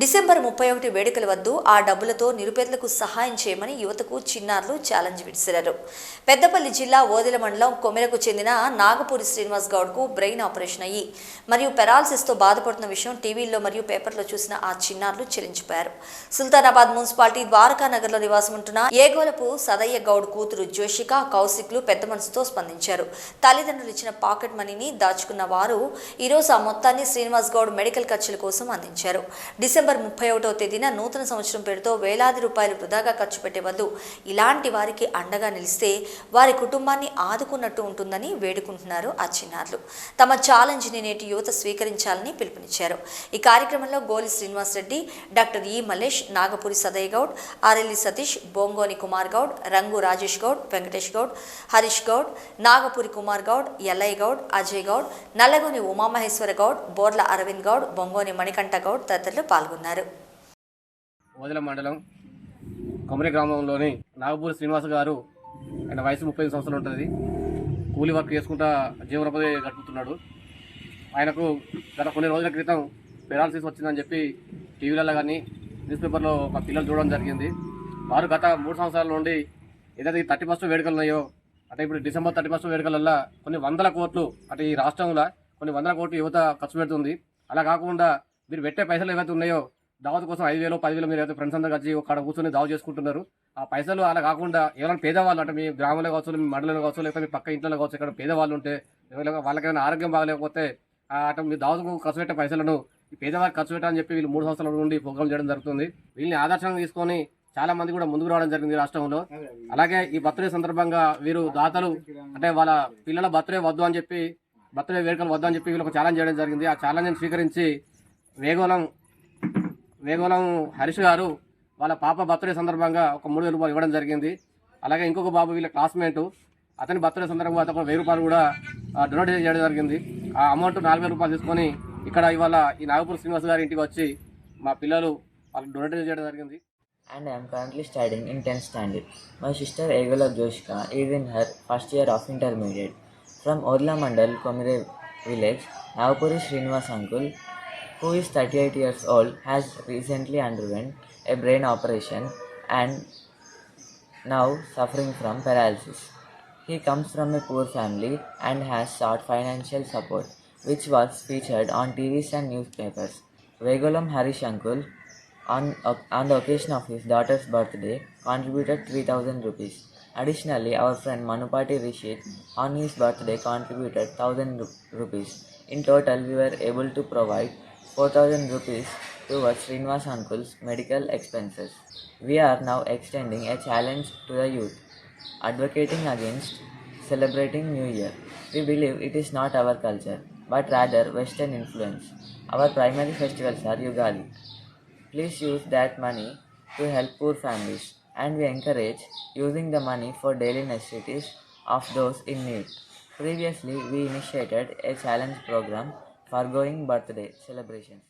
December ముప్పై ఒకటి వేడుకల వద్దు ఆ డబ్బులతో నిరుపేదలకు సహాయం చేయమని యువతకు చిన్నారులు ఛాలెంజ్ విడిసిరారు పెద్దపల్లి జిల్లా ఓదెల మండలం కొమెరకు చెందిన నాగపూరి శ్రీనివాస్ గౌడ్కు బ్రెయిన్ ఆపరేషన్ అయ్యి మరియు పెరాలసిస్తో బాధపడుతున్న విషయం టీవీల్లో మరియు పేపర్లో చూసిన ఆ చిన్నారులు చెల్లించిపోయారు సుల్తానాబాద్ మున్సిపాలిటీ ద్వారకా నగర్లో నివాసం ఉంటున్న ఏగోలపు సదయ్య గౌడ్ కూతురు జోషిక కౌశిక్లు పెద్ద మనసుతో స్పందించారు. తల్లిదండ్రులు ఇచ్చిన పాకెట్ మనీని దాచుకున్న వారు ఈరోజు ఆ మొత్తాన్ని శ్రీనివాస్ గౌడ్ మెడికల్ ఖర్చుల కోసం అందించారు. డిసెంబర్ ముప్పై ఒకటో తేదీన నూతన సంవత్సరం పేరుతో వేలాది రూపాయలు వృధాగా ఖర్చు పెట్టే బదులు ఇలాంటి వారికి అండగా నిలిస్తే వారి కుటుంబాన్ని ఆదుకున్నట్టు ఉంటుందని వేడుకుంటున్నారు ఆ చిన్నారులు తమ ఛాలెంజ్ని నేటి యువత స్వీకరించాలని పిలుపునిచ్చారు. ఈ కార్యక్రమంలో గోలి శ్రీనివాస్ రెడ్డి డాక్టర్ ఈ మల్లేష్ నాగపురి సదయ్ గౌడ్ ఆరెల్లి సతీష్ బొంగోని కుమార్ గౌడ్ రంగు రాజేష్ గౌడ్ వెంకటేష్ గౌడ్ హరీష్ గౌడ్ నాగపురి కుమార్ గౌడ్ ఎల్లయ్య గౌడ్ అజయ్ గౌడ్ నల్లగోని ఉమామహేశ్వర గౌడ్ బోర్ల అరవింద్ గౌడ్ బొంగోని మణికంఠ గౌడ్ తదితరులు పాల్గొన్నారు. ఓదెల మండలం కొమరి గ్రామంలోని నాగపూరి శ్రీనివాస్ గారు ఆయన వయసు ముప్పై ఐదు సంవత్సరాలు ఉంటుంది. కూలీ వర్క్ చేసుకుంటా జీవనోపాధి గడుపుతున్నాడు. ఆయనకు గత కొన్ని రోజుల క్రితం పెరాలసిస్ వచ్చిందని చెప్పి టీవీలలో కానీ న్యూస్ పేపర్లో ఒక పిల్లలు చూడడం జరిగింది. వారు గత మూడు సంవత్సరాల నుండి ఏదైతే థర్టీ ఫస్ట్ వేడుకలు ఉన్నాయో అంటే ఇప్పుడు డిసెంబర్ థర్టీ ఫస్ట్ వేడుకలల్లో కొన్ని వందల కోట్లు అంటే ఈ రాష్ట్రంలో కొన్ని వందల కోట్లు యువత ఖర్చు పెడుతుంది. అలా కాకుండా మీరు పెట్టే పైసలు ఏవైతే ఉన్నాయో దావత్ కోసం ఐదు వేలు పదివేలు మీరు అయితే ఫ్రెండ్స్ అందరూ కలిసి ఒక కూర్చొని దావ చేసుకుంటున్నారు ఆ పైసలు అలా కాకుండా ఎవరైనా పేదవాళ్ళు అంటే మీ గ్రామంలో కావచ్చు మీ మండలంలో కావచ్చు లేకపోతే మీ పక్క ఇంట్లో కావచ్చు ఇక్కడ పేదవాళ్ళు ఉంటే వాళ్ళకేమైనా ఆరోగ్యం బాగలేకపోతే అటు మీ దావతకు ఖర్చు పెట్టే పైసలను ఈ పేదవారికి ఖర్చు పెట్టాలని చెప్పి వీళ్ళు మూడు సంవత్సరాల నుండి ప్రోగ్రామ్ చేయడం జరుగుతుంది. వీళ్ళని ఆదర్శంగా తీసుకొని చాలా మంది కూడా ముందుకు రావడం జరిగింది రాష్ట్రంలో. అలాగే ఈ బర్త్డే సందర్భంగా వీరు దాతలు అంటే వాళ్ళ పిల్లల బర్త్డే వద్దు అని చెప్పి బర్త్డే వేడుకలు వద్దు అని చెప్పి వీళ్ళకి ఛాలెంజ్ చేయడం జరిగింది. ఆ ఛాలెంజ్ని స్వీకరించి వేగోలం వేగోలం హరీష్ గారు వాళ్ళ పాప బర్త్డే సందర్భంగా ఒక మూడు వేల రూపాయలు ఇవ్వడం జరిగింది అలాగే ఇంకొక బాబు వీళ్ళ క్లాస్మేటు అతని బర్త్డే సందర్భంగా అతను వెయ్యి రూపాయలు కూడా డొనేట్ చేయడం జరిగింది ఆ అమౌంట్ నాలుగు వేల రూపాయలు తీసుకొని ఇక్కడ ఇవాళ ఈ నాగపూర్ శ్రీనివాస్ గారి ఇంటికి వచ్చి మా పిల్లలు వాళ్ళకి డొనేట్ చేయడం జరిగింది and I am currently studying in 10th standard. My sister Egala Joshka is in her first year of intermediate. From mandal Mandal, Komire village, Navapuri Srinivas uncle, who is 38 years old, has recently underwent a brain operation and now suffering from paralysis. He comes from a poor family and has sought financial support, which was featured on TVs and newspapers. Vegolam Harish uncle on, on the occasion of his daughter's birthday, contributed 3000 rupees. Additionally, our friend Manupati Rishit on his birthday contributed 1000 rupees. In total, we were able to provide 4000 rupees towards Srinivas uncle's medical expenses. We are now extending a challenge to the youth, advocating against celebrating New Year. We believe it is not our culture, but rather Western influence. Our primary festivals are Yugadi, Please use that money to help poor families and we encourage using the money for daily necessities of those in need. Previously, we initiated a challenge program for going birthday celebrations.